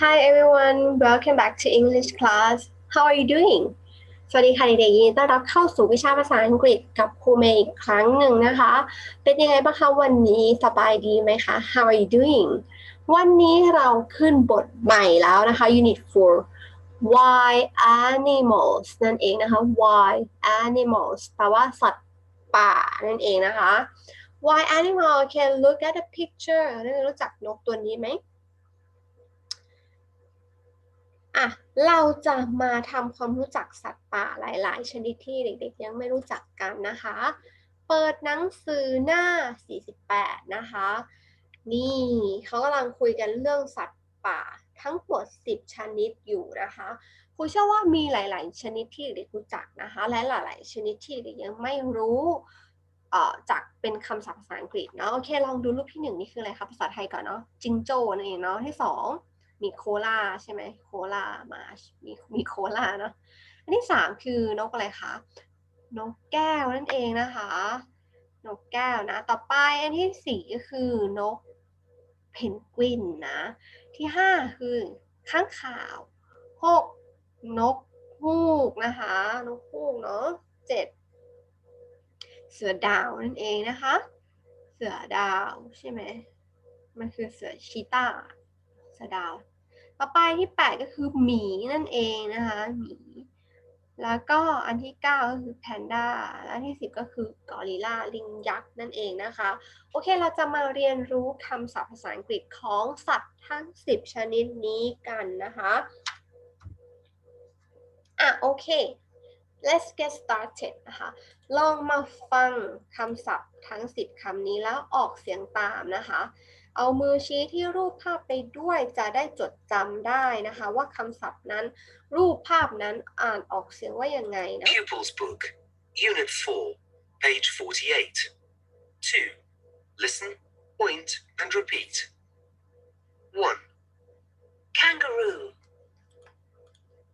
Hi everyone, welcome back to English class. How are you doing? สวัสดีค่ะเด็กๆยินดีต้อนรับเข้าสู่วิชาภาษาอังกฤษกับครูเมย์อีกครั้งหนึ่งนะคะ เป็นยังไงบ้างคะวันนี้สบายดีไหมคะ How are you doing? วันนี้เราขึ้นบทใหม่แล้วนะคะ Unit 4 Why animals นั่นเองนะคะ Why animals แปลว่าสัตว์ป่านั่นเองนะคะ Why animal can look at the picture รู้จักนกตัวนี้ไหมอะเราจะมาทำความรู้จักสัตว์ป่าหลาย ๆ ชนิดที่เด็ก ๆ ยังไม่รู้จักกันนะคะ เปิดหนังสือหน้า 48 นะคะ นี่เขากำลังคุยกันเรื่องสัตว์ป่าทั้งหมด 10 ชนิดอยู่นะคะครูเชื่อว่ามีหลาย ๆ ชนิดที่เด็กรู้จักนะคะ และหลาย ๆ ชนิดที่เด็กยังไม่รู้เจากเป็นคำศัพท์ภาษาอังกฤษเนาะโอเค ลองดูรูปที่หนึ่งนี่คืออะไรคะภาษาไทยก่อนเนาะจิงโจ้นั่นเองเนาะที่สองมีโคลาใช่ไหมโคลามามีมีโคลาเนาะอันที่สามคือนกอะไรคะนกแก้วนั่นเองนะคะนกแก้วนะ ต่อไปอันที่สี่ก็คือนกเพนกวินนะ ที่ห้าคือข้างข่าวหกนกฮูกนะคะ นกฮูกเนาะเจ็ด เสือดาวนั่นเองนะคะ เสือดาวใช่ไหมมันคือเสือชีตาเสือดาว ต่อไปที่แปดก็คือหมีนั่นเองนะคะหมีแล้วก็อันที่เก้าก็คือแพนด้าและอันที่สิบก็คือกอริลลาลิงยักษ์นั่นเองนะคะ โอเคเราจะมาเรียนรู้คำศัพท์ภาษาอังกฤษของสัตว์ทั้ง 10 ชนิดนี้กันนะคะ อะโอเค let's get started นะคะ ลองมาฟังคำศัพท์ทั้ง 10คำนี้แล้วออกเสียงตามนะคะ เอามือชี้ที่รูปภาพไปด้วยจะได้จดจำได้นะคะ ว่าคำศัพท์นั้นรูปภาพนั้นอ่านออกเสียงว่ายังไงนะ Pupils Book, Unit 4, page 48. 2. Listen, point, and repeat. 1. Kangaroo.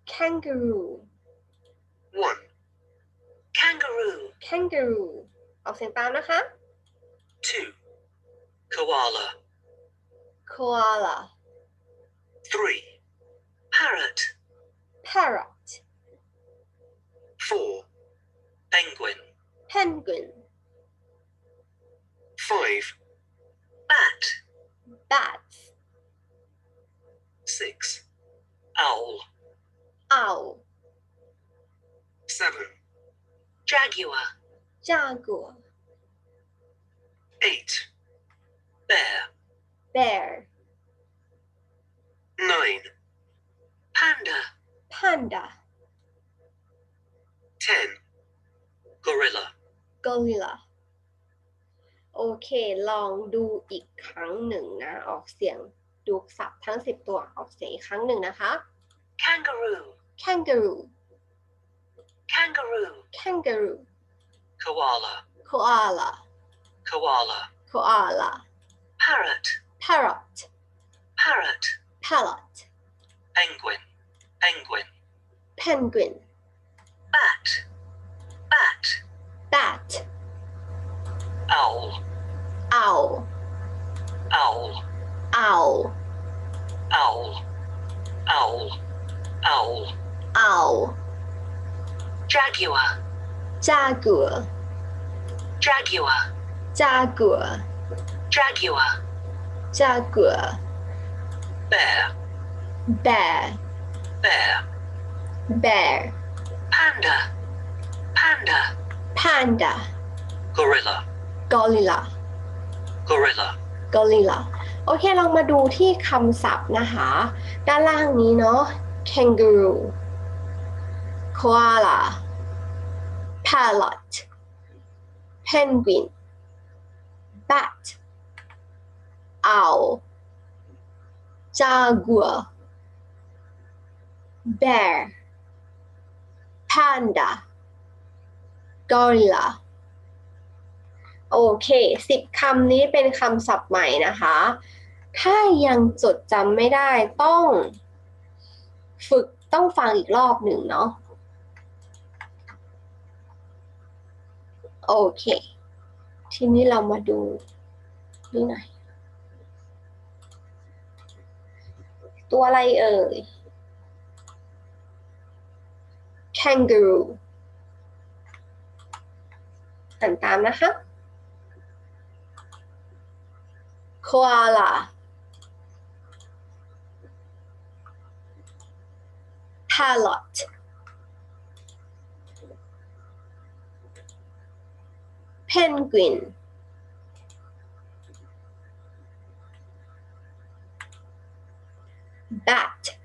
kangaroo 1. Kangaroo. kangaroo ออกเสียงตามนะคะ 2. Koala. koala 3. Parrot. parrot 4. Penguin. penguin 5. Bat. bat 6. Owl. owl 7. Jaguar. jaguar 8. Bear. bear 9. Panda. panda 10. Gorilla. gorilla โอเค ลองดูอีกครั้งหนึ่งนะ ออกเสียงดูศัพท์ทั้ง 10 ตัวออกเสียงอีกครั้งหนึ่งนะคะ Kangaroo. kangaroo Kangaroo. kangaroo Koala. koala Koala. koala Parrot. parrot Parrot. parrot Penguin. Penguin. penguin Bat. Bat. bat Owl. owl jaguar Jaguar. jaguar Jaguar. jaguar Bear. bear Bear. bear Panda. Panda. panda Gorilla. gorilla Gorilla. gorilla โอเคลองมาดูที่คำศัพท์นะคะ ด้านล่างนี้เนาะ kangaroo koala parrot penguin bat owl jaguar bear panda gorilla โอเคสิบคำนี้เป็นคำศัพท์ใหม่นะคะ ถ้ายังจดจำไม่ได้ต้อง ฝึกต้องฟังอีกรอบหนึ่งเนาะ โอเค ทีนี้เรามาดูนี่หน่อย ตัวอะไรเอ่ย kangaroo อ่านตามนะคะ koala parrot penguin. Bat.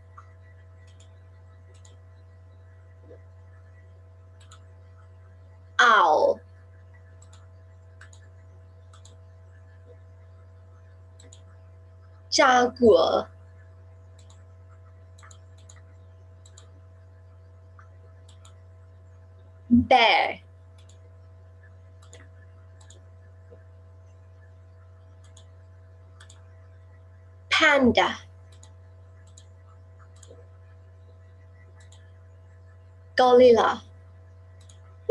Owl. Jaguar bear panda gorilla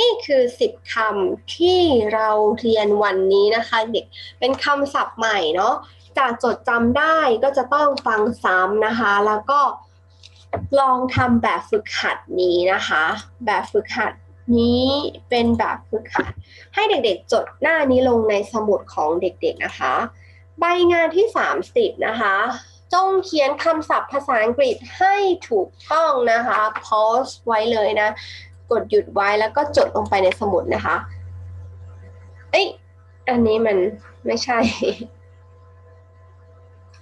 นี่คือ10คำที่เราเรียนวันนี้นะคะเด็ก เป็นคำศัพท์ใหม่เนาะ จากจดจำได้ก็จะต้องฟังซ้ำนะคะ แล้วก็ลองทำแบบฝึกหัดนี้นะคะ แบบฝึกหัดนี้เป็นแบบฝึกหัด ให้เด็กๆจดหน้านี้ลงในสมุดของเด็กๆนะคะ ใบงานที่ 30 นะคะ จงเขียนคำศัพท์ภาษาอังกฤษให้ถูกต้องนะคะ pause ไว้เลยนะ กดหยุดไว้แล้วก็จดลงไปในสมุดนะคะ เอ้ย อันนี้มันไม่ใช่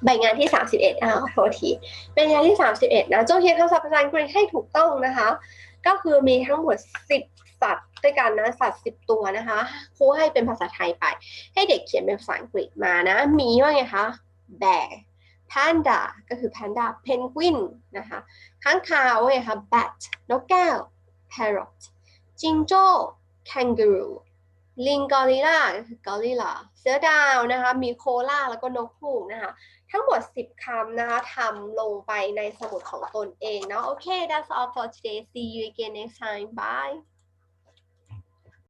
ใบงานที่ 31อ่าขอโทษทีใบงานที่ 31นะ จงเขียนคำศัพท์ภาษาอังกฤษให้ถูกต้องนะคะ ก็คือมีทั้งหมด 10 สัตว์ด้วยกันนะสัตว์10ตัวนะคะครูให้เป็นภาษาไทยไป ให้เด็กเขียนเป็นภาษาอังกฤษมานะมีว่าไงคะ bear panda ก็คือ panda penguin นะคะค้างคาวไงคะ bat นกแก้ว parrot จิงโจ้ kangaroo ลิงกอริลลาก็คือกอริลลาเสือดาวนะคะมีโคล่าแล้วก็นกฮูกนะคะทั้งหมด 10 คำนะคะทำลงไปในสมุดของตนเองเนาะโอเค that's all for today see you again next time bye